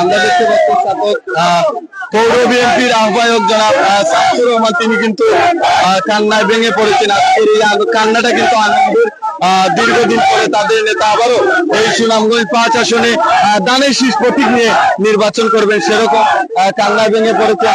আমরা দেখতে পাচ্ছি পৌর বিএনপির আহ্বায়ক জনাব আহ, রহমান তিনি কিন্তু কান্নায় ভেঙে পড়েছেন। আজকের এই কান্নাটা কিন্তু আনন্দের দীর্ঘদিন পরে তাদের নেতা আবারও এই সুনামগঞ্জ পাঁচ আসনে দানের শীষ প্রতীক নিয়ে নির্বাচন করবেন সেরকম কান্নায় ভেঙে পড়েছেন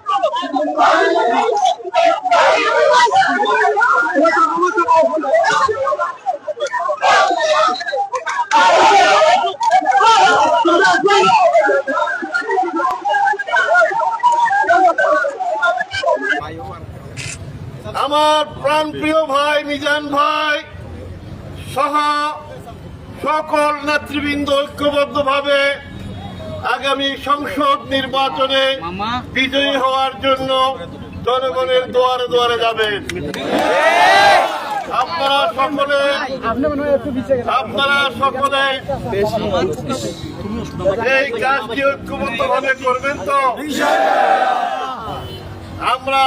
আমার প্রাণ প্রিয় ভাই মিজান ভাই সহ সকল নেতৃবৃন্দ ঐক্যবদ্ধ ভাবে আগামী সংসদ নির্বাচনে বিজয়ী হওয়ার জন্য জনগণের দুয়ারে দুয়ারে যাবেন। আপনারা সকলে আপনারা সকলে এই কাজটি ঐক্যবদ্ধ ভাবে করবেন তো? আমরা